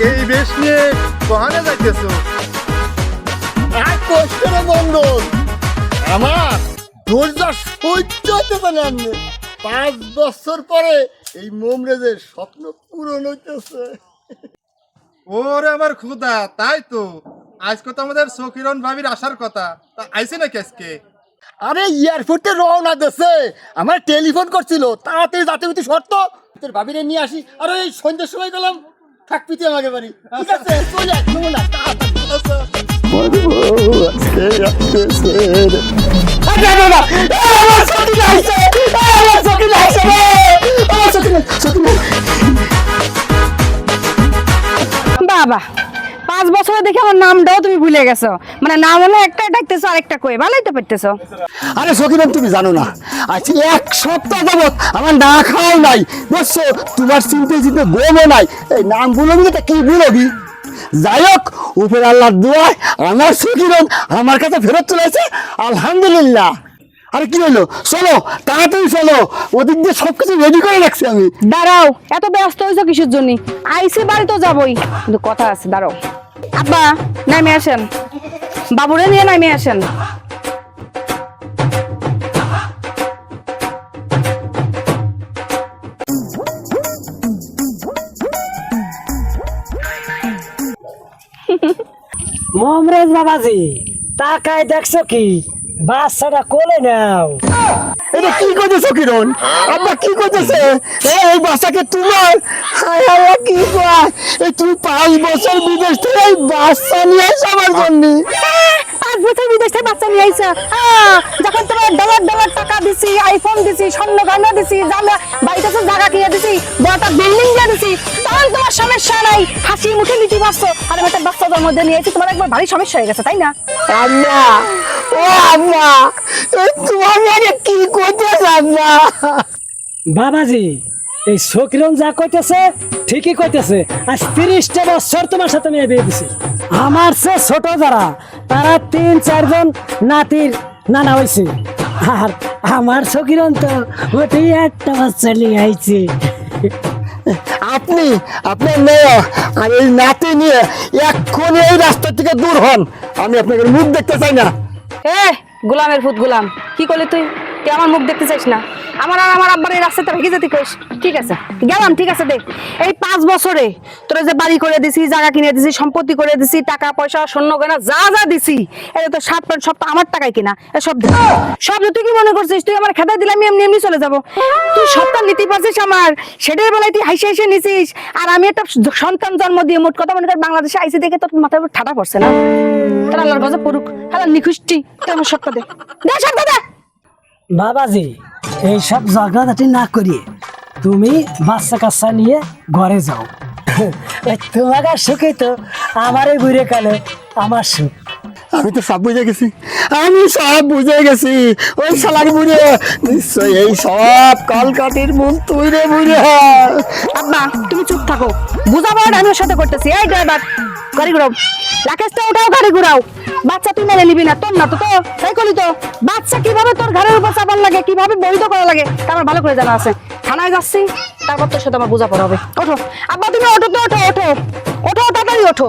বিদেশ নিয়ে কহানে যাইতেছো। এক কষ্টের মন্ডল আমার ধৈর্য সহ্য হতে পারে আপনি পাঁচ বছর পরে এই মোমরেজের স্বপ্ন পূরণ হইতেছে। ওরে আমার খুদা তাই তো। আজকে তো আমাদের সকিরণ ভাবির আসার কথা। তা আইছে নাকি আজকে? আরে এয়ারপোর্টে রওনা দেছে। আমার টেলিফোন করছিল। তাড়াতাড়ি যাতে শর্ত। তোর ভাবিরে নিয়ে আসি। আর ওই সন্ধ্যের সময় গেলাম। থাকবি তুই আমাকে বাড়ি। ঠিক আছে? চলে এক নমুনা বাবা। বছরে দেখে আমার নামটাও তুমি ভুলে গেছো। মানে নাম হলো একটা ডাকতেছো আরেকটা কয়ে ভালোই তো পারতেছো। আরে সকিরাম তুমি জানো না আজ এক সপ্তাহ যাবত আমার না খাওয়াও নাই। বুঝছ? তোমার চিনতে চিনতে গমও নাই। এই নাম বলবি তো কি বলবি যাই হোক উপর আল্লাহর দোয়ায় আমার সকিরন আমার কাছে ফেরত চলেছে আলহামদুলিল্লাহ। আরে কি হলো? চলো তাড়াতাড়ি চলো। ওদিক দিয়ে সব কিছু রেডি করে রাখছি আমি। দাঁড়াও এত ব্যস্ত হয়েছো কিসের জন্য? আইসি বাড়ি তো যাবই। কিন্তু কথা আছে দাঁড়াও। আব্বা নামে আসেন। বাবুরে নিয়ে নামে আসেন। মমরেজ বাবাজি তাকায় দেখছ কি? বাচ্চাটা কোলে নাও। এটা কি করতেছো কিরণ? আব্বা কি করতেছে? এই বাচ্চাকে তোমার? হায় হায় কি কয়? এই তুমি পাঁচ বছর বিদেশ থেকে এই বাচ্চা নিয়ে আসো আমার জন্য। পাঁচ বছর বিদেশ থেকে বাচ্চা নিয়ে আইসা যখন তোমার ডলার ডলার টাকা দিছি আইফোন দিছি স্বর্ণ গয়না দিছি জামা বাড়িতে তো জায়গা কিনে দিছি বড়টা বিল্ডিং দিয়ে দিছি তখন তোমার সমস্যা নাই। হাসি মুখে নিতে পারছ আর একটা বাচ্চা জন্ম দিয়ে নিয়েছি তোমার একবার ভারী সমস্যা হয়ে গেছে তাই না? আম্মা ও এই তোমার কি করতেছ বাবাজি এই শকিরন যা কইতেছে ঠিকই কইতেছে। আজ তিরিশটা বছর তোমার সাথে মেয়ে বিয়ে দিছি। আমার সে ছোট যারা তারা তিন চারজন নাতির নানা হয়েছে আর আমার শকিরন তো ওটাই একটা বাচ্চা নিয়ে আইছে। আপনি আপনার মেয়ে আর এই নাতি নিয়ে এক্ষুনি এই রাস্তা থেকে দূর হন। আমি আপনাকে মুখ দেখতে চাই না। এ গোলামের ভূত গোলাম। কি করলি তুই? তুই আমার মুখ দেখতে চাইস না। আমার আর আমার আব্বার এই রাস্তাতে ভেঙে যেতে কইস? ঠিক আছে, গেলাম, ঠিক আছে, দেখ। এই পাঁচ বছরে তোরা যে বাড়ি করে দিছি, জায়গা কিনে দিছি, সম্পত্তি করে দিছি, টাকা পয়সা, স্বর্ণ, গয়না, যা যা দিছি, এটা তো সাত প্যান্ট সব তো আমার টাকায় কিনা এসব দে। সব তুই কি মনে করছিস? তুই আমার খেতে দিলে আমি এমনি এমনি চলে যাব। তুই সবটা নিতে পারছিস আমার। সেটার বেলায় তুই হাসি হাসি নিছিস। আর আমি একটা সন্তান জন্ম দিয়ে মোট কথা মনে কর বাংলাদেশে আইসি দেখে তোর মাথার উপর ঠাটা পড়ছে না। তোর আল্লাহর গজব পড়ুক। হ্যাঁ নিখুষ্টি তুই আমার সবটা দে। দে, সবটা দে। বাবাজি এই সব ঝগড়াঝাটি না করিয়ে তুমি বাচ্চা কাচ্চা নিয়ে ঘরে যাও। এই তোমার সুখে তো আমারই ঘুরে কালে আমার সুখ। আমি তো সব বুঝে গেছি। আমি সব বুঝে গেছি। ওই শালার বুড়ে নিশ্চয় এই সব কলকাতির মন তুই রে বুড়ে আব্বা, তুমি চুপ থাকো। বুঝাবো আমি ওর সাথে করতেছি। এই ড্রাইভার, গাড়ি ঘুরাও। রাকেশটা ওটাও গাড়ি ঘুরাও। বাচ্চা তুই মেনে নিবি না, তোর না তো তো। তাই করলি তো। বাচ্চা কীভাবে তোর ঘরের উপর চাপার লাগে, কীভাবে বৈধ করা লাগে আমার ভালো করে জানা আছে। থানায় যাচ্ছি, তারপর তোর সাথে আমার বোঝা পড়া হবে। ওঠো। আব্বা, তুমি ওঠো, তো ওঠো ওঠো। ওঠো, তাড়াতাড়ি ওঠো।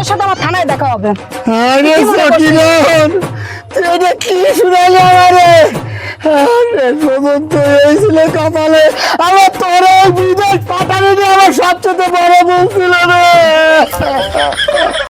তোর সাথে আমার থানায় দেখা হবে। আরে সকিরন এটা কি শুনালো আমারে? আরে আমার তোর ওই বিদেশ সবচেয়ে বড় ভুল রে।